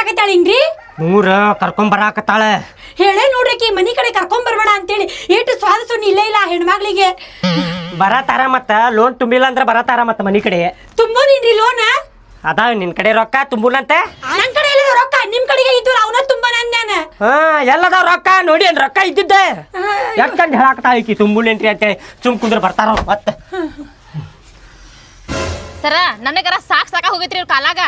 ಬರಾಕತ್ತಾಳಿಂಗ್ರಿ ನೂರ ಕರ್ಕೊಂಡ್ ಬರಾಕತ್ತಾಳ ಹೇಳೇ ನೋಡ್ರಿ ಆಕಿ ಮನಿ ಕಡೆ ಕರ್ಕೊಂಡ್ ಬರ್ಬೇಡ ಅಂತೇಳಿ. ಏಟು ಸ್ವಾದ ಸುಣ್ಣ ಇಲ್ಲೇ ಇಲ್ಲ ಹೆಣ್ಮಗ್ಳಿಗೆ. ಬರತಾರ ಮತ್ತ ಲೋನ್ ತುಂಬಿಲ್ಲ ಅಂದ್ರ ಬರತಾರ ಮತ್ತ ಮನಿ ಕಡೆ. ತುಂಬೋನಿನ್ರಿ ಲೋನ ಅದಾವ ನಿನ್ ಕಡೆ ರೊಕ್ಕ ತುಂಬುಲಂತೆ ನನ್ ಕಡೆ ಇಲ್ಲ ರೊಕ್ಕ? ನಿಮ್ ಕಡೆಗೆ ಇದ್ದು ಅವನ ತುಂಬ ನಾನು ಹಾ ಎಲ್ಲದಾವ ರೊಕ್ಕ? ನೋಡಿ ಏನ್ ರೊಕ್ಕ ಇದ್ದಿದ್ದೆ. ಯಾಕಂದ್ ಹೇಳಾಕತ್ತಾಳ ಈಕಿ ತುಂಬುಲೇನ್ರಿ ಅಂತೇಳಿ. ಸುಮ್ ಕುಂದ್ರ ಬರ್ತಾರ ಅವ್ರ್ ಮತ್ತ. ಸರ ನನಗರ ಸಾಕ್ ಸಾಕ ಹೋಗೈತ್ರಿ ಇವ್ರ ಕಾಲಾಗ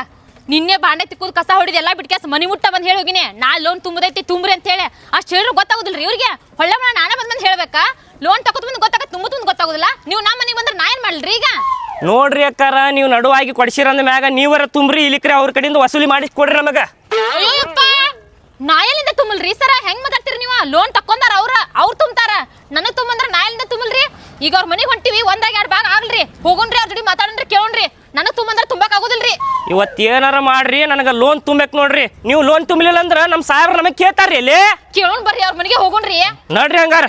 ನಿನ್ನೆ ಬಾಂಡೆ ತಿಕ್ಕುದ್ ಕಸ ಹೊಡಿದ ಎಲ್ಲ ಮನಿ ಮುಟ್ಟ ಬಂದ್ ಹೇಳಿ ಹೋಗಿನಿ. ನಾ ಲೋನ್ ತುಂಬದೈತಿ ತುಂಬ್ರಿ ಅಂತ ಹೇಳಿ. ಅಷ್ಟು ಹೇಳಿದ್ರು ರೀ ಇವ್ರಿಗೆ. ಹೊಳ್ಳೆ ಮನ ನಾನೇ ಬಂದ್ ಬಂದು ಹೇಳ್ಬೇಕಾ. ಲೋನ್ ತಗೋದ್ ಬಂದ್ ಗೊತ್ತಾಗ ತುಂಬುದ್ ತುಂಬ ಗೊತ್ತಾಗುದಿಲ್ಲ. ನೀವು ನಮ್ಮ ಮನೆಗೆ ಬಂದ್ರೆ ನಾ ಏನ್ ಮಾಡ್ಲಿ ಈಗ? ನೋಡ್ರಿ ಅಕ್ಕಾರ ನೀವು ನಡುವಾಗಿ ಕೊಡ್ಸಿರಂದ ಮ್ಯಾಗ ನೀವರ ತುಂಬ್ರಿ ಇಲ್ಲಿಕ್ರೆ ಅವ್ರ ಕಡೆಯಿಂದ ವಸೂಲಿ ಮಾಡಿ ಕೊಡ್ರಿ ನಮಗ. ನಾಯಲಿಂದ ತುಂಬಲ್ರಿ ಸರ? ಹೆಂಗ್ ಮಾತಾಡ್ತೀರಿ ನೀವು? ಲೋನ್ ತಕೊಂಡಾರ ಅವ್ರ ಅವ್ರು ತುಂಬ್ತಾರ. ನನಗ್ ತುಂಬಂದ್ರ ನಾಯಲಿಂದ ತುಂಬಲ್ರಿ? ಈಗ ಅವ್ರ ಮನೆಗೆ ಹೊಂಟಿವಿ ಒಂದಾಗ ಎರಡು ಭಾಗ ಆಗ್ಲ್ರಿ. ಹೋಗೋಣ್ರಿ ಅವ್ರ ಜೋಡಿ ಮಾತಾಡೋಣ್ರಿ ಕೇಳೋಣ್ರಿ. ನನಗ್ ತುಂಬಂದ್ರ ಇವತ್ತು ಏನಾರ ಮಾಡ್ರಿ ನನಗೆ ಲೋನ್ ತುಂಬಬೇಕು ನೋಡ್ರಿ. ನೀವು ಲೋನ್ ತುಂಬಲಿಲ್ಲ ಅಂದ್ರೆ ನಮ್ಮ ಸಾಹೇಬ್ರ ನಮಗೆ ಕೇಳ್ತಾರ್ರಿ ಇಲ್ಲಿ ಕೇಳೋಣ ಬರ್ರಿ ಅವ್ರ ಮನೆಗೆ ಹೋಗೋಣ್ರಿ. ನೋಡ್ರಿ ಹಂಗಾರ.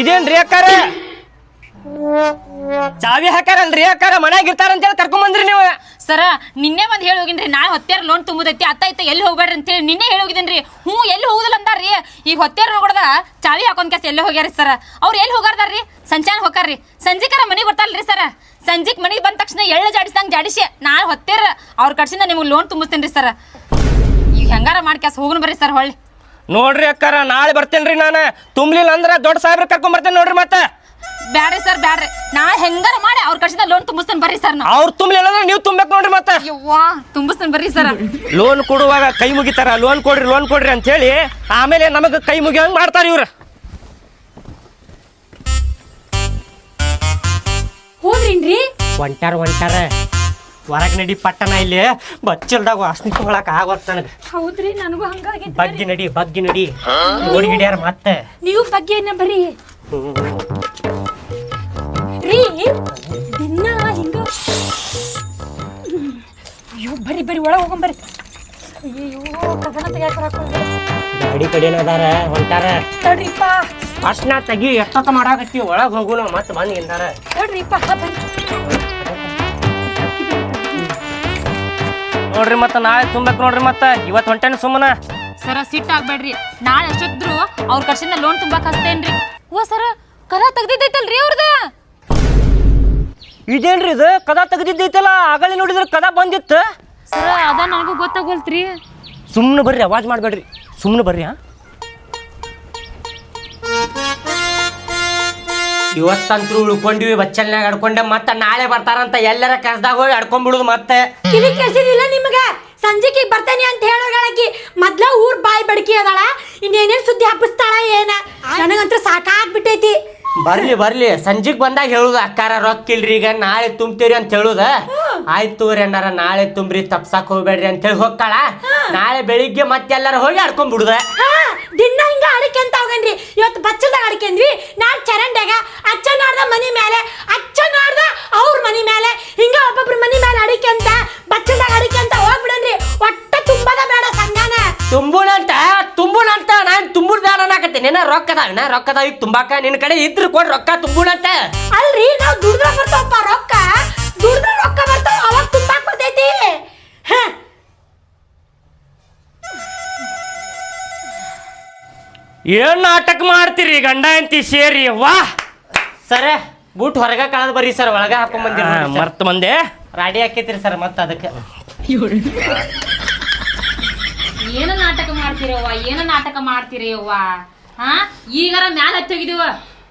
ಇದೇನ್ರಿ ಅಕ್ಕಾರ? ಚಾವಿ ಹಾಕಾರಲ್ರಿ ಅಕ್ಕಾರ ಮನ್ಯಾಗ ಇರ್ತಾರ ಅಂತೇಳಿ ಕರ್ಕೊಂಡ್ ಬಂದ್ರಿ ನೀವು. ಸರ ನಿನ್ನೆ ಬಂದ್ ಹೇಳಿ ಹೋಗಿನ್ರಿ ನಾಳೆ ಹೊತ್ತೇರ್ ಲೋನ್ ತುಂಬುದೈತಿ ಅತ್ತ ಐತೆ ಎಲ್ಲಿ ಹೋಗ್ಬೇಡ್ರಿ ಅಂತ ಹೇಳಿ ನಿನ್ನೆ ಹೇಳಿ ರೀ ಹ್ಞೂ ಎಲ್ಲಿ ಹೋಗುದಿಲ್ಲ ಅಂದಾರ್ರಿ. ಈಗ ಹೊತ್ತೇರ್ ನೋಡ್ದ ಚಾವಿ ಹಾಕೊಂಡ್ ಕೆಸ ಎಲ್ಲಿ ಹೋಗ್ಯಾರಿ ಸರ? ಅವ್ರು ಎಲ್ಲಿ ಹೋಗಾರ್ದಾರ್ರಿ? ಸಂಚಾನ ಹೋಗಾರ್ರಿ ಸಂಜಿಕರ ಮನೆಗೆ ಬರ್ತಾರಲ್ರಿ ಸರ. ಸಂಜಿಕ್ ಮನೆಗೆ ಬಂದ ತಕ್ಷಣ ಎಳ್ಳು ಜಾಡಿಸ್ದಂಗ್ ಜಾಡಿಸಿ ನಾಳೆ ಹೊತ್ತೇರ ಅವ್ರ ಕಡ್ಸಿಂದ ನಿಮ್ಗೆ ಲೋನ್ ತುಂಬಿಸ್ತೇನ್ರಿ ಸರ. ಈಗ ಹೆಂಗಾರ ಮಾಡಿ ಕೆಸ ಹೋಗೋಣ ಬರ್ರಿ ಸರ್ ಹೊಳ್ಳಿ. ನೋಡ್ರಿ ಅಕ್ಕಾರ ನಾಳೆ ಬರ್ತೇನ್ರಿ ನಾನು. ತುಂಬಲಿಲ್ಲ ಅಂದ್ರೆ ದೊಡ್ಡ ಸಾಹೇಬ್ರ ಕರ್ಕೊಂಡ್ ಬರ್ತೇನೆ ನೋಡ್ರಿ ಮತ್ತೆ. ಬ್ಯಾಡ್ರಿ ಸರ್ ಬ್ಯಾಡ್ರಿ. ನಾ ಹೆಂಗಾರ ಮಾಡಿ ಅವ್ರ ಕಡೆ ಲೋನ್ ತುಂಬಿಸ್ತೇನೆ ಬರ್ರಿ ಸರ್ ನಾವು. ಅವ್ರು ತುಂಬಲಿಲ್ಲ ಅಂದ್ರೆ ನೀವು ತುಂಬಬೇಕು ನೋಡ್ರಿ ಮತ್ತೆ. ಯವ್ವಾ ತುಂಬಿಸ್ತೇನೆ ಬರ್ರಿ ಸರ್. ಲೋನ್ ಕೊಡುವಾಗ ಕೈ ಮುಗಿತಾರ ಲೋನ್ ಕೊಡ್ರಿ ಲೋನ್ ಕೊಡ್ರಿ ಅಂತ ಹೇಳಿ ಆಮೇಲೆ ನಮಗೆ ಕೈ ಮುಗಿಯೋಂಗ್ ಮಾಡ್ತಾರ ಇವ್ರು. ಹೋದ್ರಿನ್ರಿ? ಒಂಟಾರ ಒಂಟಾರ. ಹೊರಗ್ ನಡಿ ಪಟ್ಟಣ ಇಲ್ಲಿ. ಬಚ್ಚಲ್ದಾಗ ವಾಸನೆ ತಗೊಳಕ್ ಆಗೋದ್ ನನಗೆ. ಹೌದ್ರಿ ನನಗೂ ಹಂಗಾಗಿ ಬಗ್ಗಿ ನಡಿ ಬಗ್ಗಿ ನಡಿ. ಹಿಡಿಯಾರ ಮತ್ತೆ. ನೀವು ಬಗ್ಗೆ ಏನ ಬರ್ರಿ? ರೀ ದಿನ ಹಿಂಗ ಅಯ್ಯೋ ಬರ್ರಿ ಬರ್ರಿ ಒಳಗೆ ಹೋಗೋಣ ಅಯ್ಯೋ ಕದನ ತೆಗ್ಯಾಕ ಗಾಡಿ ಕಡೆನ ಅದಾರ ಹೊಂಟಾರ. ತಡ್ರಿಪ್ಪ. ಅಷ್ಟನ ತೆಗಿ ಎಷ್ಟೊತ್ತ ಮಾಡಾಕತ್ತಿ ಒಳಗೆ ಹೋಗುಣ ಮತ್ತೆ ಬಂದು ಎಂದಾರ ತಡ್ರಿಪ್ಪ ನೋಡ್ರಿ ಮತ್ತೆ ನಾಳೆ ತುಂಬಬೇಕು ನೋಡ್ರಿ ಮತ್ತೆ ಇವತ್ತು ಹೊಂಟೇನ ಸುಮ್ಮನ. ಸರ ಸಿಟ್ಟು ಆಗ್ಬೇಡ್ರಿ. ನಾಳೆ ಎಷ್ಟಿದ್ರು ಅವ್ರ ಕರ್ಸಿಂದ ಲೋನ್ ತುಂಬಾಕ್ ಹಸ್ತೇನ್ರಿ ಓ ಸರ ಕರ ತೆಗ್ದಿದ್ದೈತಲ್ರಿ ಅವ್ರದ? ಇದೇನ್ರಿ ಇದು? ಕದ ತೆಗೆದಿದ್ದೈತಲ್ಲ ಆಗಲೇ ನೋಡಿದ್ರೆ ಕದ ಬಂದಿತ್ತು. ಸರ ಅದ ನನಗೂ ಗೊತ್ತಾಗೋಲ್ತ್ರಿ. ಸುಮ್ಮನೆ ಬರ್ರಿ ಅವಾಜ್ ಮಾಡಬೇಡ್ರಿ. ಸುಮ್ಮನೆ ಬರ್ರಿ ಹಾ? ಇವತ್ತಂತೂ ಉಳ್ಕೊಂಡಿವಿ ಬಚ್ಚಲ್ನಾಗ ಅಡ್ಕೊಂಡೆ ಮತ್ತೆ ನಾಳೆ ಬರ್ತಾರಂತ ಎಲ್ಲರ ಕೆಲಸದಾಗ ಹೋಗಿ ಅಡ್ಕೊಂಡ್ಬಿಡುದು ಮತ್ತೆ. ಕಿವಿ ಕೇಳಿಸಿದಿಲ್ಲ ನಿಮ್ಗೆ? ಸಂಜೆಗೆ ಬರ್ತೇನೆ ಅಂತ ಹೇಳೋಗಳಾಕಿ. ಮೊದ್ಲ ಊರ್ ಬಾಯಿ ಬಡಕಿ ಅದಾಳ ಇನ್ನೇನೇನ್ ಸುದ್ದಿ ಹಬ್ಬಿಸ್ತಾಳ ಏನ? ನನಗಂತೂ ಸಾಕಾಗ್ಬಿಟ್ಟೈತಿ. ಬರ್ಲಿ ಬರ್ಲಿ. ಸಂಜೆಗ್ ಬಂದಾಗ ಹೇಳುದ ಅಕ್ಕಾರ ರೊಕ್ಕ ಇಲ್ರಿ ಈಗ ನಾಳೆ ತುಂಬ್ತೀರಿ ಅಂತ ಹೇಳುದ. ಆಯ್ತು ರೀ ಅಣ್ಣಾರ ನಾಳೆ ತುಂಬ್ರಿ ತಪ್ಸಾಕ್ ಹೋಗ್ಬೇಡ್ರಿ ಅಂತ ಹೇಳಿ ಹೋಗ್ತಾಳ. ನಾಳೆ ಬೆಳಿಗ್ಗೆ ಮತ್ತೆ ಎಲ್ಲಾರ ಹೋಗಿ ಆಡ್ಕೊಂಡ್ಬಿಡುದ ಹಾ ದಿನ ಹಿಂಗ ಅಡಿಕೆ ಅಂತ ಹೋಗನ್ರಿ. ಇವತ್ತು ಬಚ್ಚಲ್ದಾಗ ಅಡಿಕೆಂದ್ವಿ ನಾಳೆ ಚರಂಡ್ಯಾಗ ಅಚ್ಚ ನಾಡ್ದ ಮನಿ ಮೇಲೆ ಅಚ್ಚ ನಾಡ್ದ ಅವ್ರ ಮನಿ ಮೇಲೆ ಹಿಂಗ ಒಬ್ಬೊಬ್ರ ಅನ್ನಕತ್ತೀನಿ ಏನ ರೊಕ್ಕ ಅದಾವ ನಾ ರೊಕ್ಕ ಅದಾವ ಈಗ ತುಂಬಾಕ ನಿನ್ನ ಕಡೆ ಇದ್ರ ಕೊಡ್ ರೊಕ್ಕ ತುಂಬುಣಂತ ಅಲ್ರಿ ನಾವ್ ದುಡ್ದ್ರ ಬರ್ತಾವಪ್ಪ ರೊಕ್ಕ. ದುಡ್ದ್ರ ರೊಕ್ಕ ಬರ್ತಾವ ಅವಾಗ ತುಂಬಾಕ್ ಬರ್ತೈತಿ. ಹ. ಏನ್ ನಾಟಕ ಮಾಡ್ತೀರಿ ಗಂಡ ಅಂತಿ ಸೇರಿ? ವಾ. ಸರ ಬೂಟ್ ಹೊರಗ ಕಳದ್ ಬರ್ರಿ ಸರ್ ಒಳಗ ಹಾಕೊಂಡ್ ಬಂದಿರ ಮರ್ತ ಮಂದೆ. ರಾಡಿ ಹಾಕೈತ್ರಿ ಸರ್ ಮತ್ತ ಅದಕ್ಕೆ. ಏನ ನಾಟಕ ಮಾಡ್ತೀರವ್ವ ಏನ ನಾಟಕ ಮಾಡ್ತೀರವ್ವ ಹಾ? ಈಗಾರ ಮ್ಯಾಲ ಹತ್ತೋಗಿದೀವ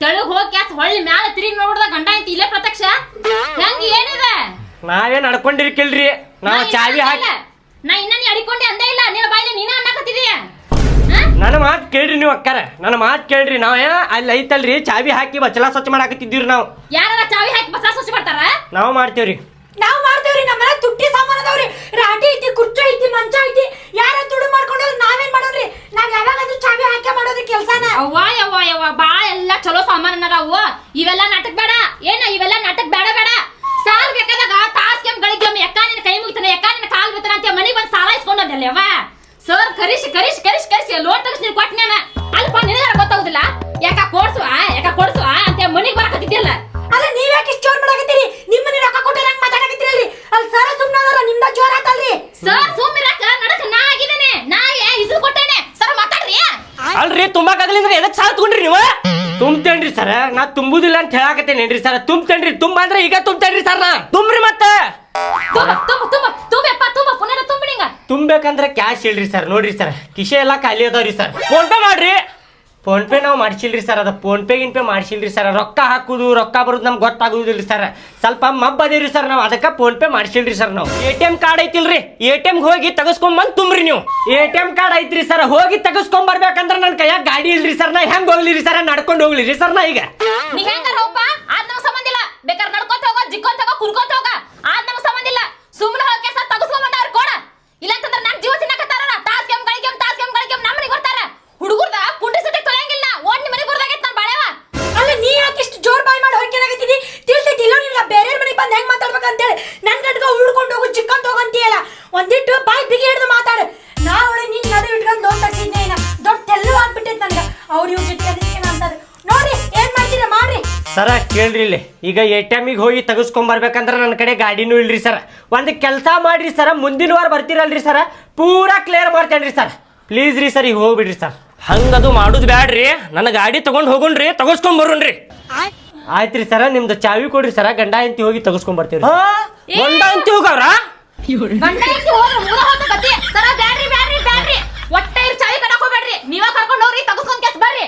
ತೆಳಗ್ ಹೋಗಿ ಕ್ಯಾಸ್ ಹೊಳ್ಳಿ ಮ್ಯಾಲ ತಿರುಗಿ ನೋಡಿದ ಗಂಡ ಐತಿ ಇಲ್ಲೇ ಪ್ರತ್ಯಕ್ಷ? ಹೆಂಗ್ ಏನಿದೆ? ನಾವೇನ್ ನಡ್ಕೊಂಡಿರ್ಕಿಲ್ರಿ? ನಾವ್ ಚಾವಿ ಹಾಕ ನಾ ಇನ್ನ ನೀ ಅಡಿಕೊಂಡೆ ಅಂದೇ ಇಲ್ಲ. ನಿನ್ನ ಬಾಯಿಲಿ ನೀನ ಅನ್ನಕತ್ತಿದೀಯ ನನ್ನ ಮಾತು ಕೇಳ್ರಿ ನೀವು ಅಕ್ಕಾರ. ನನ್ನ ಮಾತು ಕೇಳ್ರಿ. ನಾವ್ ಅಲ್ಲಿ ಐತಲ್ರಿ. ಚಾವಿ ಹಾಕಿ ಬಚ್ಚಲ ಸ್ವಚ್ಛ ಮಾಡಾಕತ್ತಿದ್ದೀವ್ರಿ ನಾವು. ಯಾರ ಚಾವಿ ಹಾಕಿ ಬಚ್ಚಲ ಸ್ವಚ್ಛ ಮಾಡ್ತಾರ? ನಾವು ಮಾಡ್ತೇವ್ರಿ. ನಾವ್ ಮಾಡ್ತೇವ್ರಿ, ನಮ್ಮ ಮನೆ ತುಟ್ಟಿ ಸಾಮಾನ್ ಅದಾವ್ರಿ. ರಾಟಿ ಐತಿ, ಕುರ್ಚಿ ಐತಿ, ಮಂಚ ಐತಿ. ಯಾರ ತುಡು ಮಾಡ್ಕೊಂಡು ನಾವೇನ್ ಮಾಡೋದ್ರಿ ನಾವ್ ಯಾವಾಗಾದ್ರೂ ಚಾವಿ ಹಾಕಿ ಮಾಡೋದ್ರಿ ಕೆಲ್ಸಾನ? ಅವ್ವ ಯವ್ವ ಯವ್ವ, ಬಾಳ ಎಲ್ಲ ಚಲೋ ಸಾಮಾನ್ ಅದಾವು ಇವೆಲ್ಲ ನಾಟಕ ಬೇಡ. ಏನ, ಇವೆಲ್ಲ ನಾಟಕ ಬೇಡ ಬೇಡ. ಸಾಲ್ ಬೇಕಾದಾಗ ತಾಸ್ ಕೆಮ್ ಗಳಿಗೆಮ್ ಎಕ್ಕ ನಿನ್ನ ಕೈ ಮುಗಿತಾನೆ, ಎಕ್ಕ ನಿನ್ನ ಕಾಲ್ ಬಿತ್ತಾನೆ ಅಂತ ಮನಿಗ್ ಬಂದು ಸಾಲ ಇಸ್ಕೊಂಡಲ್ಲ ಅವ್ವ ಸರ್ ಕರಿಸಿ ಕರಿಸಿ ಕರಿಸಿ ಕರಿಸಿ ಲೋನ್ ತಗಸ್ ನೀನ್ ಕೊಟ್ನೇನ? ತುಂಬ್ತೇನ್ರಿ ಸರ್ ನಾ ತುಂಬುದಿಲ್ಲ ಅಂತ ಹೇಳಾಕತ್ತೇನೇನ್ರಿ ಸರ್ ತುಂಬ್ತೇನ್ರಿ ತುಂಬ ಅಂದ್ರೆ ಈಗ ತುಂಬ್ತೇನ್ರಿ ಸರ್ ನಾ? ತುಂಬ್ರಿ ಮತ್ತೆ? ತುಂಬ ತುಂಬ ತುಂಬ ತುಂಬೆಪ್ಪ ತುಂಬ ಪುನಃ ತುಂಬಿಡಿಂಗ ತುಂಬೇಕಂದ್ರೆ ಕ್ಯಾಶ್ ಇಲ್ರಿ ಸರ್ ನೋಡ್ರಿ ಸರ್ ಕಿಶೆ ಎಲ್ಲ ಖಾಲಿ ಅದಾವ್ರಿ ಸರ್ ಫೋನ್ ಪೇ ಮಾಡ್ರಿ. ಫೋನ್ ಪೇ ನಾವು ಮಾಡ್ಸಿಲ್ರಿ ಸರ್ ಅದ ಫೋನ್ ಪೇ ಗಿನ್ ಪೇ ಮಾಡ್ಸಿಲ್ರಿ ಸರ್ ರೊಕ್ಕ ಹಾಕುದು, ರೊಕ್ಕ ಬರೋದು ನಮ್ಗೆ ಗೊತ್ತಾಗುದಿಲ್ರಿ ಸರ್ ಸ್ವಲ್ಪ ಅದೇವ್ರಿ ಸರ್ ನಾವು ಅದಕ್ಕೆ ಫೋನ್ ಪೇ ಮಾಡ್ಸಿಲ್ರಿ ಸರ್ ನಾವು. ಎ ಟಿ ಎಂ ಕಾರ್ಡ್ ಐತಿಲ್ರಿ? ಎ ಟಿ ಎಂ ಹೋಗಿ ತೆಗೆಸ್ಕೊಂಬಂದ್ ತುಂಬ್ರಿ ನೀವು. ಎ ಟಿ ಎಂ ಕಾರ್ಡ್ ಐತ್ರಿ ಸರ್ ಹೋಗಿ ತಗಸ್ಕೊಂಡ್ ಬರ್ಬೇಕಂದ್ರ ನನ್ನ ಕೈಯಾಗ ಗಾಡಿ ಇಲ್ರಿ ಸರ್ ನಾ ಹೆಂಗ್ ಹೋಗ್ಲಿರಿ ಸರ್ ನಡ್ಕೊಂಡು ಹೋಗ್ಲಿರಿ ಸರ್ ನಾ ಈಗ. ನೀ ಸಂಬಂಧ ಇಲ್ಲ. ಬೇಕಾದ್ರೆ ಹೋಗೋ ಹೋಗೋ ಹೋಗ. ಆದ್ ನಮಗ್ ಸಂಬಂಧ ಇಲ್ಲ. ಸುಮ್ಮನೆ ಹೋಗಿ ಸರ ಕೇಳ್ರಿ ಇಲ್ಲಿ. ಈಗ ಎ ಟಿ ಎಮ್ಗೆ ಹೋಗಿ ತೆಗೆಸ್ಕೊಂಬರ್ಬೇಕಂದ್ರೆ ನನ್ನ ಕಡೆ ಗಾಡಿನೂ ಇಲ್ರಿ ಸರ್. ಒಂದು ಕೆಲಸ ಮಾಡ್ರಿ ಸರ ಮುಂದಿನ ವಾರ ಬರ್ತೀರಲ್ರಿ ಸರ. ಪೂರಾ ಕ್ಲಿಯರ್ ಮಾಡ್ತೇನ್ರಿ ಸರ್. ಪ್ಲೀಸ್ ರೀ ಸರ್ ಈಗ ಹೋಗ್ಬಿಡ್ರಿ ಸರ್. ಹಂಗದು ಮಾಡೋದು ಬ್ಯಾಡ್ರಿ. ನನ್ನ ಗಾಡಿ ತಗೊಂಡ್ ಹೋಗುಣ್ರಿ ತಗಸ್ಕೊಂಡ್ ಬರೋಣ್ರಿ ಆಯ್ತ್ರಿ ಸರ ನಿಮ್ದು ಚಾವಿ ಕೊಡ್ರಿ ಸರ ಗಂಡ ಹೆಂತಿ ಹೋಗಿ ತಗಸ್ಕೊಂಡ್ ಬರ್ತೀವಿ ಗಂಡ ಎಂತಿ ಹೋಗವ್ರ? ಗಂಡ ಐತಿ ಹೋಗ್ರಿ ಮುದ ಹೋದ ಗತಿ. ಸರ ಬ್ಯಾಡ್ರಿ ಬ್ಯಾಡ್ರಿ ಬ್ಯಾಡ್ರಿ. ಒಟ್ಟೆ ಇರ್ ಚಾವಿ ಕಡಕೋಬೇಡ್ರಿ ನೀವ ಕರ್ಕೊಂಡ್ ಹೋಗ್ರಿ ತಗಸ್ಕೊಂಡ್ ಕೆಸ್ ಬರ್ರಿ.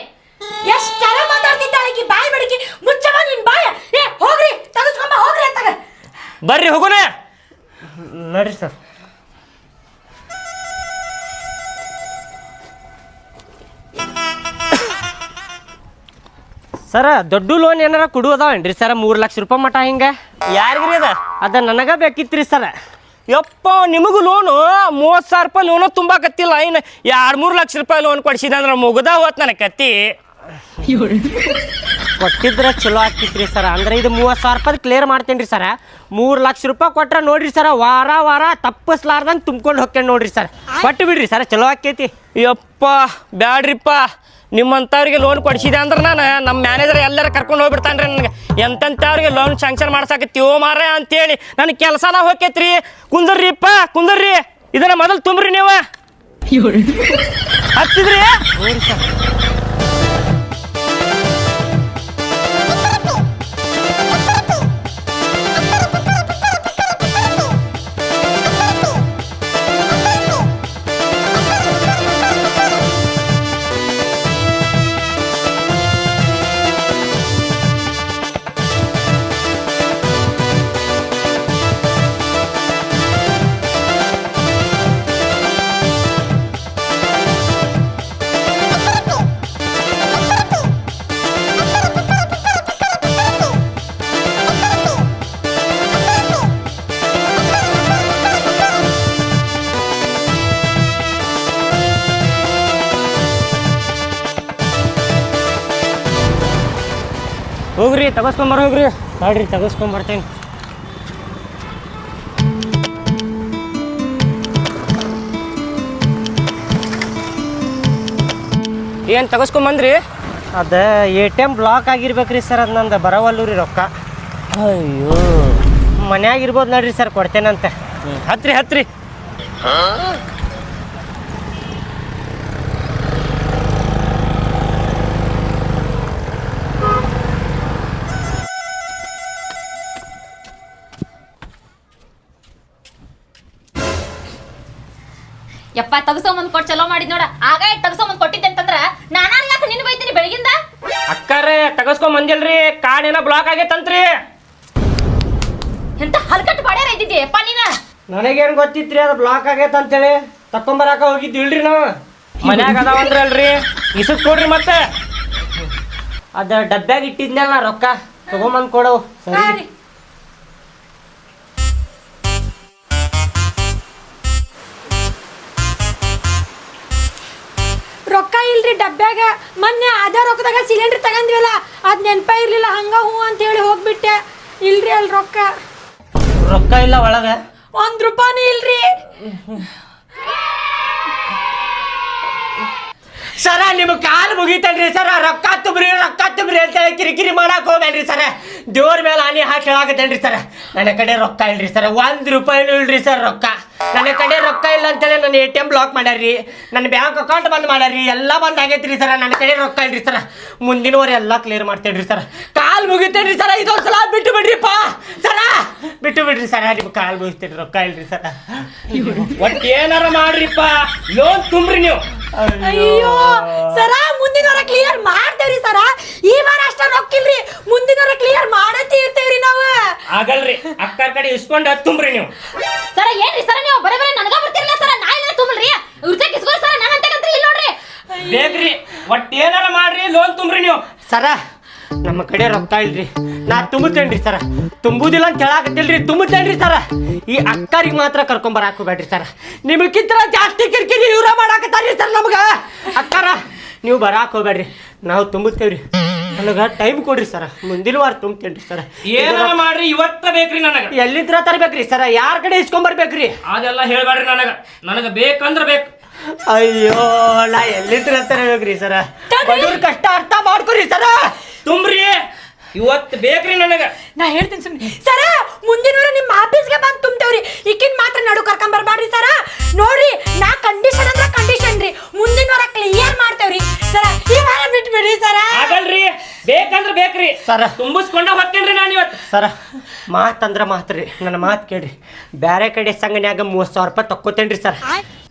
ಎಷ್ಟರ ಮಾತಾಡ್ತಿದ್ದಾಳೆ ಬಾಯಿ ಬಡಕಿ ಮುಚ್ಚವ ನಿನ್ ಬಾಯ. ಏ ಹೋಗ್ರಿ ತಗಸ್ಕೊಂಬ ಹೋಗ್ರಿ ಅಂತಾಗ ಬರ್ರಿ ಹೋಗೋಣ. ನಡ್ರಿ ಸರ್. ಸರ ದೊಡ್ಡ ಲೋನ್ ಏನಾರ ಕೊಡುವುದಾವೇನ್ರಿ ಸರ? ಮೂರು ಲಕ್ಷ ರೂಪಾಯಿ ಮಟ ಹಿಂಗ? ಯಾರಿಗ್ರಿ ಅದ? ಅದ ನನಗ ಬೇಕಿತ್ರಿ ಸರ. ಯಪ್ಪ ನಿಮಗೂ ಲೋನು ಮೂವತ್ತು ಸಾವಿರ ರೂಪಾಯಿ ಲೋನು ತುಂಬಾಕತ್ತಿಲ್ಲ ಇನ್ನು ಎರಡು ಮೂರು ಲಕ್ಷ ರೂಪಾಯಿ ಲೋನ್ ಕೊಡಿಸಿದೆ ಅಂದ್ರೆ ಮುಗ್ದ ಹೋತ್ ನನ್ನ ಕತ್ತಿ. ಕೊಟ್ಟಿದ್ರೆ ಚಲೋ ಆಗ್ತಿತ್ರಿ ಸರ. ಅಂದ್ರೆ ಇದು ಮೂವತ್ತು ಸಾವಿರ ರೂಪಾಯಿ ಕ್ಲಿಯರ್ ಮಾಡ್ತೇನ್ರಿ ಸರ. ಮೂರು ಲಕ್ಷ ರೂಪಾಯಿ ಕೊಟ್ರೆ ನೋಡ್ರಿ ಸರ ವಾರ ವಾರ ತಪ್ಪಿಸ್ಲಾರ್ದಂಗೆ ತುಂಬ್ಕೊಂಡು ಹೋಗ್ತೇನೆ ನೋಡ್ರಿ ಸರ್. ಕೊಟ್ಟು ಬಿಡ್ರಿ ಸರ ಚಲೋ ಆಕೈತಿ ಯಪ್ಪ ಬ್ಯಾಡ್ರಿಪ್ಪ. ನಿಮ್ಮಂಥವ್ರಿಗೆ ಲೋನ್ ಕೊಡ್ಸಿದೆ ಅಂದ್ರೆ ನಾನು ನಮ್ಮ ಮ್ಯಾನೇಜರ್ ಎಲ್ಲರ ಕರ್ಕೊಂಡು ಹೋಗ್ಬಿಡ್ತಾನ್ರಿ ನನಗೆ. ಎಂತೆಂಥವ್ರಿಗೆ ಲೋನ್ ಶಾಂಕ್ಷನ್ ಮಾಡ್ಸಾಕತ್ತೀವೋ ಮಾರ ಅಂತೇಳಿ ನನ್ನ ಕೆಲಸನ ಹೋಗ್ತೈತ್ರಿ ಕುಂದರ್ರಿಪ್ಪ ಕುಂದರ್ರಿ ಇದನ್ನ ಮೊದಲು ತುಂಬ್ರಿ ನೀವು. ಹತ್ತಿದ್ರಿ? ಹೋಗ್ರಿ ತಗಸ್ಕೊಂಬರ ಹೋಗ್ರಿ ನೋಡ್ರಿ ತಗಸ್ಕೊಂಬರ್ತೇನೆ ಏನು ತಗಸ್ಕೊಂಬಂದ್ರಿ ಅದ ಎ ಟಿ ಎಂ ಬ್ಲಾಕ್ ಆಗಿರ್ಬೇಕ್ರಿ ಸರ್ ಅದು ನಂದು ಬರವಲ್ಲು ರೀ ರೊಕ್ಕ. ಅಯ್ಯೋ. ಮನ್ಯಾಗ ಇರ್ಬೋದು ನೋಡ್ರಿ ಸರ್ ಕೊಡ್ತೇನಂತೆ. ಹತ್ರಿ ಹತ್ರಿ. ಯಪ್ಪ ತಗಸೋಮಂದ್ ಕೊಟ್ಟು ಚಲೋ ಮಾಡಿದ್ ನೋಡ. ಆಗ ತಗಸೋಮಂದ್ ಕೊಟ್ಟಿದ್ದೆ ಅಂತಂದ್ರ ನಾನಾ ಯಾಕೆ ನಿನ್ ಬೈತೀನಿ ಬೆಳಗಿಂದ? ಅಕ್ಕಾರೆ ತಗಸ್ಕೊಂಡ್ ಬಂದಿಲ್ರಿ. ಕಾಡೇನ ಏನೋ ಬ್ಲಾಕ್ ಆಗೈತಂತ್ರಿ. ಎಂತ ಹಲ್ಕಟ್ಟು ಬಾಡ್ಯಾರ ಇದ್ದಿದ್ದೆ? ಯಪ್ಪ ನೀನ? ನನಗೇನ್ ಗೊತ್ತಿತ್ರಿ ಅದು ಬ್ಲಾಕ್ ಆಗೈತೆ ಅಂತೇಳಿ ತಕೊಂಬರಾಕ ಹೋಗಿದ್ದಿಲ್ರಿ ನಾವು. ಮನ್ಯಾಗ ಅದಾವಂದ್ರಲ್ರಿ. ಇಸಕ್ ಕೊಡ್ರಿ ಮತ್ತೆ. ಅದ ಡಬ್ಬ್ಯಾಗ ಇಟ್ಟಿದ್ನಲ್ಲ ನಾ ರೊಕ್ಕ ತಗೊಂಬಂದ್ ಕೊಡವು. ಸರಿ. ಡಬ್ಬ್ಯಾಗ ಮೊನ್ನೆ ಅದೇ ರೊಕ್ಕದಾಗ ಸಿಲಿಂಡರ್ ತಗಂದ್ವಲ್ಲ ಅದ್ ನೆನಪ ಇರ್ಲಿಲ್ಲ ಹಂಗ ಹೂ ಅಂತ ಹೇಳಿ ಹೋಗ್ಬಿಟ್ಟೆ. ಇಲ್ರಿ ಅಲ್ಲಿ ರೊಕ್ಕ. ರೊಕ್ಕ ಇಲ್ಲ ಒಳಗ? ಒಂದ್ ರೂಪಾಯಿ ಇಲ್ರಿ. ಸರ ನಿಮ್ ಕಾಲ್ ಮುಗಿತಲ್ರಿ ಸರ ರೊಕ್ಕ ತುಂಬ್ರಿ ರೊಕ್ಕ ತುಂಬ್ರಿ ಅಂತ ಹೇಳಿ ಕಿರಿಕಿರಿ ಮಾಡಕ್ ಹೋಗ್ಬೇಡ್ರಿ ಸರ ದೇವ್ರ ಮೇಲೆ ಹಾನಿ ಹಾಕಿ ಹೇಳಾಕತ್ತೇನ್ರಿ ಸರ್ ನನ್ನ ಕಡೆ ರೊಕ್ಕ ಇಲ್ರಿ ಸರ್ ಒಂದು ರೂಪಾಯಿನೂ ಇಲ್ರಿ ಸರ್ ರೊಕ್ಕ. ನನ್ನ ಕಡೆ ರೊಕ್ಕ ಇಲ್ಲ ಅಂತೇಳಿ ನನ್ನ ಎ ಟಿ ಎಂ ಬ್ಲಾಕ್ ಮಾಡ್ಯಾರ್ರಿ. ನನ್ನ ಬ್ಯಾಂಕ್ ಅಕೌಂಟ್ ಬಂದ್ ಮಾಡ್ಯಾರ್ರಿ. ಎಲ್ಲ ಬಂದ್ ಆಗೈತ್ರಿ ಸರ್ ನನ್ನ ಕಡೆ ರೊಕ್ಕ ಇಲ್ರಿ ಸರ್ ಮುಂದಿನವ್ರು ಎಲ್ಲ ಕ್ಲಿಯರ್ ಮಾಡ್ತೇನ್ರಿ ಸರ್ ಕಾಲ್ ಮುಗಿತೇನ್ರಿ ಸರ್ ಇದೊಂದ್ ಸಲ ಬಿಟ್ಟು ಬಿಡ್ರಿಪ್ಪ. ಸರ ಬಿಟ್ಟು ಬಿಡ್ರಿ ಸರ್ ನಿಮ್ ಕಾಲ್ ಮುಗಿಸ್ತೇನೆ ರೊಕ್ಕ ಇಲ್ರಿ ಸರ್ ಒಟ್ಟು ಏನಾರ ಮಾಡ್ರಿಪ್ಪ. ಲೋನ್ ತುಂಬ್ರಿ ನೀವು. ಅಯ್ಯೋ ಸರ ಮುಂದಿನವರ ಕ್ಲಿಯರ್ ಮಾಡ್ತೇವ್ರಿ ಸರ ಈ ವಾರ ಅಷ್ಟ ರೊಕ್ಕಿಲ್ರಿ. ಮುಂದಿನ ವಾರ ಕ್ಲಿಯರ್ ಮಾಡತ್ತಿ ಇರ್ತೇವ್ರಿ ನಾವು. ಆಗಲ್ರಿ. ಅಕ್ಕರ ಕಡೆ ಇಸ್ಕೊಂಡ ತುಂಬ್ರಿ ನೀವು. ಸರ ಏನ್ರಿ ಸರ ನೀವು? ಬರೇ ಬರೇ ನನಗ ಬರ್ತಿರಲ್ಲ ಸರ. ನಾ ಇಲ್ಲ ತುಂಬ್ರಿ. ಇವ್ರತೆ ಕಿಸ್ಕೋ ಸರ ನಾನು ಅಂತಕಂತ್ರಿ ಇಲ್ಲ ನೋಡ್ರಿ. ಬೇಕ್ರಿ. ಒಟ್ಟ ಏನಾರ ಮಾಡ್ರಿ ಲೋನ್ ತುಂಬ್ರಿ ನೀವು. ಸರ ನಮ್ಮ ಕಡೆ ರೊಕ್ಕ ಇಲ್ರಿ. ನಾ ತುಂಬುತ್ತೇನ್ರಿ ಸರ. ತುಂಬುದಿಲ್ಲ ಅಂತ ಹೇಳಾಕತ್ತಿಲ್ರಿ. ತುಂಬುತ್ತೇನ್ರಿ ಸರ. ಈ ಅಕ್ಕರಿಗೆ ಮಾತ್ರ ಕರ್ಕೊಂಡ್ ಬರಾಕ್ ಹೋಗ್ಬೇಡ್ರಿ ಸರ. ನಿಮಗಿಂತ ಜಾಸ್ತಿ ಕಿರಿಕಿರಿ ಇವ್ರ ಮಾಡಾಕತ್ತಾರ್ರಿ ಸರ್ ನಮ್ಗ. ಅಕ್ಕಾರ ನೀವು ಬರಾಕ್ ಹೋಗ್ಬೇಡ್ರಿ. ನಾವು ತುಂಬುತ್ತೇವ್ರಿ. ನನಗ ಟೈಮ್ ಕೊಡ್ರಿ ಸರ ಮುಂದಿನ ವಾರ ತುಂಬ್ತೇನ್ರಿ ಸರ ಏನಾರ ಮಾಡ್ರಿ ಇವತ್ತ ಬೇಕ್ರಿ ನನಗ. ಎಲ್ಲಿದ್ರ ತರಬೇಕ್ರಿ ಸರ ಯಾರ ಕಡೆ ಇಸ್ಕೊಂಬರ್ಬೇಕ್ರಿ ಅದೆಲ್ಲ ಹೇಳ್ಬೇಡ್ರಿ ನನಗ. ನನಗ ಬೇಕಂದ್ರ ಬೇಕು. ಅಯ್ಯೋ ನಾ ಎಲ್ಲಿದ್ರ ತರಬೇಕ್ರಿ ಸರ ಬಡವ್ರ ಕಷ್ಟ ಅರ್ಥ ಮಾಡ್ಕೊರಿ ಸರ ತುಂಬ್ರಿ. ಇವತ್ತು ಬೇಕ್ರಿ ನನಗ. ನಾ ಹೇಳ್ತೀನಿ ಸುಮ್ಮನೆ ಸರ ಮುಂದಿನ ವಾರ ನಿಮ್ಮ ಆಫೀಸ್ಗೆ ಬಂದು ತುಂಬ್ತೇವ್ರಿ. ಈಕಿನ್ ಮಾತ್ರ ನಡು ಕರ್ಕೊಂಡ್ ಬರ್ಬಾಡ್ರಿ ಸರ ನೋಡ್ರಿ ನಾ ಬೇಕ್ರಿ ಸರ. ತುಂಬಿಸ್ಕೊಂಡ ಹೋಗ್ತೇನ್ರಿ ನಾನು ಇವತ್ತು. ಸರ ಮಾತಂದ್ರ ಮಾತ್ರಿ ರೀ ನನ್ನ ಮಾತು ಕೇಳ್ರಿ. ಬ್ಯಾರೆ ಕಡೆ ಸಂಘನ್ಯಾಗ ಮೂವತ್ತು ಸಾವಿರ ರೂಪಾಯಿ ತಕ್ಕೋತೇನ್ರಿ ಸರ್.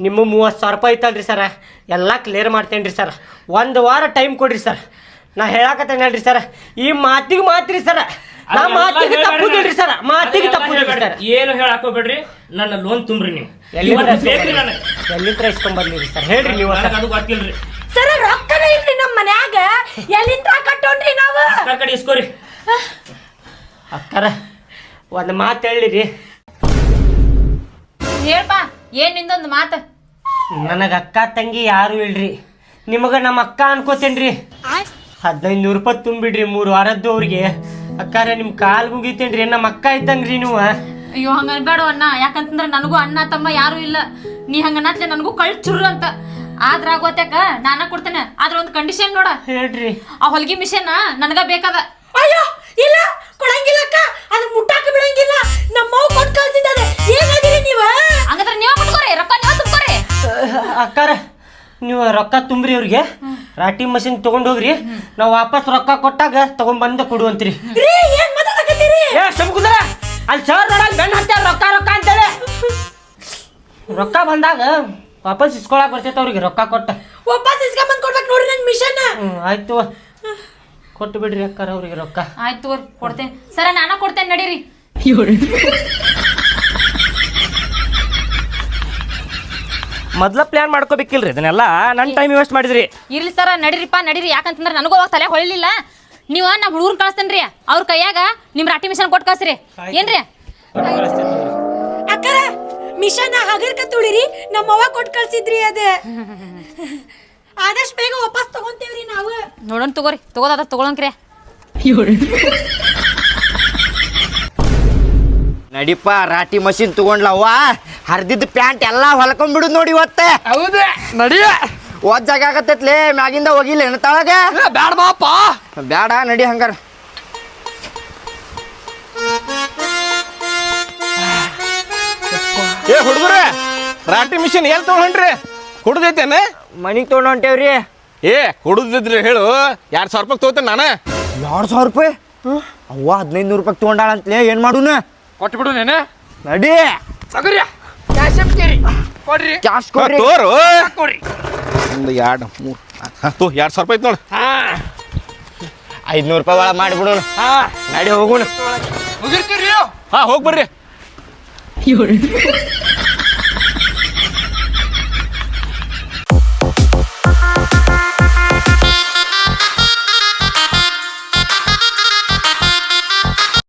ನಿಮ್ಮ ಮೂವತ್ತು ಸಾವಿರ ರೂಪಾಯಿ ಐತಲ್ರಿ ಸರ. ಎಲ್ಲ ಕ್ಲಿಯರ್ ಮಾಡ್ತೇನ್ರಿ ಸರ್. ಒಂದು ವಾರ ಟೈಮ್ ಕೊಡ್ರಿ ಸರ್. ನಾ ಹೇಳಾಕತ್ತೇನೆ ಹೇಳ್ರಿ ಸರ್. ಈ ಮಾತಿಗೆ ಮಾತ್ರಿ ಸರ್. ನಾ ಮಾತಿಗೆ ತಪ್ಪುದಿಲ್ರಿ ಸರ್. ಮಾತಿಗೆ ತಪ್ಪುದಿಲ್ರಿ ಸರ್. ಏನು ಹೇಳಾಕೋಬೇಡ್ರಿ. ನನ್ನ ಲೋನ್ ತುಂಬ್ರಿ ನೀವು. ಎಲ್ಲಿ ಎಲ್ಲಿ ಬೇಕ್ರಿ ನನಗ. ಎಲ್ಲಿಂದ ಸರ್? ಹೇಳ್ರಿ ನೀವು ಅದು ಗೊತ್ತಿಲ್ರಿ. ಸರ ರೊಕ್ಕನ ಇಲ್ರಿ ನಮ್ಮ ಮನ್ಯಾಗ? ಎಲ್ಲಿಂದ ಕಟ್ಟೋಣ್ರಿ ನಾವು? ಅಕ್ಕ ಕಡೆ ಇಸ್ಕೋರಿ. ಅಕ್ಕರ ಒಂದು ಮಾತು ಹೇಳಿರಿ. ಹೇಳ್ಪಾ ಏನ್ ನಿಂದೊಂದು ಮಾತು? ನನಗೆ ಅಕ್ಕ ತಂಗಿ ಯಾರು ಇಲ್ರಿ? ನಿಮಗೆ ನಮ್ಮ ಅಕ್ಕ ಅನ್ಕೋತೇನ್ರಿ? ಹದಿನೈದು ನೂರು ರೂಪಾಯಿ ತುಂಬಿಡ್ರಿ ಮೂರು ವಾರದ್ದು ಅವ್ರಿಗೆ. ಅಕ್ಕಾರ ನಿಮ್ಮ ಕಾಲು ಮುಗಿತೇನ್ರಿ? ನಮ್ಮ ಅಕ್ಕ ಇದ್ದಂಗ್ರಿ ನೀವು. ಅಯ್ಯೋ ಹಂಗ ಅನ್ಬೇಡ ಅಣ್ಣ. ಯಾಕಂತಂದ್ರೆ ನನಗೂ ಅಣ್ಣ ತಮ್ಮ ಯಾರು ಇಲ್ಲ. ನೀ ಹಂಗ ನತ್ಲೆ ನನಗೂ ಕಳ್ ಚುರ್ರು ಅಂತ. ಆದ್ರ ಆಗೋತ್ಯಾಕ ನಾನ ಕೊಡ್ತೇನೆ. ಆದ್ರ ಒಂದು ಕಂಡೀಷನ್ ನೋಡ. ಹೇಳ್ರಿ. ಆ ಹೊಲ್ಗಿ ಮಿಷನ್ ನನಗ ಬೇಕಾದ. ಅಯ್ಯೋ ಇಲ್ಲ ಕೊಡಂಗಿಲ್ಲ ಅಕ್ಕ ಅದು ಮುಟ್ಟಾಕ ಬಿಡಂಗಿಲ್ಲ. ನಮ್ಮವ್ ಕೊಟ್ಟು ಕಳ್ಸಿದ್ದಾರೆ ಏನಾಗಿರಿ ನೀವು? ಹಂಗಂದ್ರ ನೀವ ಕೊಟ್ಕೋರಿ ರೊಕ್ಕ ನೀವ ತುಂಬ್ಕೋರಿ. ಅಕ್ಕಾರ ನೀವು ರೊಕ್ಕ ತುಂಬ್ರಿ ಅವ್ರಿಗೆ. ರಾಟಿ ಮಷಿನ್ ತಗೊಂಡ್ ಹೋಗ್ರಿ. ನಾವು ವಾಪಸ್ ರೊಕ್ಕ ಕೊಟ್ಟಾಗ ತಗೊಂಡ್ ಬಂದು ಕೊಡುವಂತ್ರಿ ರೀ ಏನ್ ಮಾತಾಡಕತ್ತೀರಿ? ಏ ಸುಮ್ಕುದ್ರ ಅಲ್ಲಿ ಸರ್ ನೋಡಲ್ ಬೆನ್ನ ಹತ್ತ ರೊಕ್ಕ ರೊಕ್ಕ ಅಂತೇಳಿ. ರೊಕ್ಕ ಬಂದಾಗ ವಾಪಸ್ ಇಸ್ಕೊಳಕ್ ಬರ್ತೈತೆ ಅವ್ರಿಗೆ ರೊಕ್ಕ ಕೊಟ್ಟ. ವಾಪಸ್ ಇಸ್ಕೊಂಬಂದ್ ಕೊಡ್ಬೇಕು ನೋಡ್ರಿ ನಂಗೆ ಮಿಷನ್ ಹ್ಞೂ ಆಯ್ತು ಕೊಟ್ಟು ಬಿಡ್ರಿ ಅಕ್ಕಾರ ಅವ್ರಿಗೆ ರೊಕ್ಕ. ಆಯ್ತು ತಗೋರಿ ಕೊಡ್ತೇನೆ. ಸರ ನಾನು ಕೊಡ್ತೇನೆ ನಡೀರಿ. ಮೊದ್ಲ ಪ್ಲಾನ್ ಮಾಡ್ಕೋಬೇಕಿಲ್ರಿ ಇದನ್ನೆಲ್ಲ? ನನ್ನ ಟೈಮ್ ವೇಸ್ಟ್ ಮಾಡಿದ್ರಿ. ಇರ್ಲಿ ಸರ ನಡೀರಿಪ್ಪ ನಡೀರಿ. ಯಾಕಂತಂದ್ರೆ ನನಗೂ ಅವಾಗ ತಲೆ ಹೊಳಿಲಿಲ್ಲ. ನೀವ ನಮ್ಮ ಹುಡುಗರು ಕಳಿಸ್ತೇನ್ರಿ. ಅವ್ರ ಕೈಯಾಗ ನಿಮ್ಮ ರಾಟಿ ಮಿಷನ್ ಕೊಟ್ಟು ಕಳ್ಸ್ರಿ. ಏನ್ರಿ? ಅಕ್ಕರ ಮಿಷನ್ ಹಗರ್ಕ ತುಳಿರಿ ನಮ್ಮವ್ವ ಕೊಟ್ಟು ಕಳ್ಸಿದ್ರಿ ಅದ. ಆದಷ್ಟು ಬೇಗ ವಾಪಸ್ ತಗೊಂತೇವ್ರಿ ನಾವು. ನೋಡೋಣ ತಗೋರಿ ತಗೋದಾದ ತಗೊಳಂಕ್ರಿ ನಡಿಪ ರಾಟಿ ಮಷಿನ್ ತಗೊಂಡ್ಲವ್ವ? ಹರಿದಿದ್ದ ಪ್ಯಾಂಟ್ ಎಲ್ಲ ಹೊಲ್ಕೊಂಡ್ಬಿಡುದು ನೋಡಿ ಇವತ್ತೆ. ಹೌದು ನಡಿಯ. ಓದ್ ಜಾಗ ಆಗತ್ತೈತ್ಲೇ ಮ್ಯಾಗಿಂದ ಹೋಗಿಲ್ಲ ಏನ ತಳಗ ಬ್ಯಾಡ ಬಾಪ ಬ್ಯಾಡ ನಡಿ ಹಂಗಾರ. ಏ ಹುಡುಗರ ರಾಟಿ ಮಿಷಿನ್ ಎಲ್ಲಿ ತೊಗೊಂಡ್ರಿ ಕುಡ್ದೈತೇನ? ಮನಿಗೆ ತೊಗೊಂಡು ಹೊಂಟೇವ್ರಿ ಏ ಕುಡ್ದಿದ್ರಿ ಹೇಳು. ಎರಡು ಸಾವಿರ ರೂಪಾಯಿ ತಗೋತೇನೆ ನಾನು. ಎರಡು ಸಾವಿರ ರೂಪಾಯಿ? ಅವ್ವ ಹದಿನೈದು ನೂರು ರೂಪಾಯಿ ತೊಗೊಂಡಾಳಂತ್ಲೆ ಏನು ಮಾಡುನ? ಕೊಟ್ಬಿಡು ನೇನೆ. ನಡಿ. ತಗೋರಿ ಕ್ಯಾಶ್ ಕೇರಿ. ಕೊಡ್ರಿ. ಕ್ಯಾಶ್ ಕೊಡ್ರಿ. ತೋರು. ಒಂದು ಎರಡು ಮೂರು. ತೋ ಎರಡು ಸಾವಿರ ರೂಪಾಯಿ ಐತೆ ನೋಡು. ಐದ್ನೂರು ರೂಪಾಯಿ ಒಳಗೆ ಮಾಡಿಬಿಡೋಣ. ಹಾ. ನಡಿ ಹೋಗೋಣ. ಮುಗಿರ್ತೀರಿ ಹಾ ಹೋಗಿ ಬರ್ರಿ. 有人。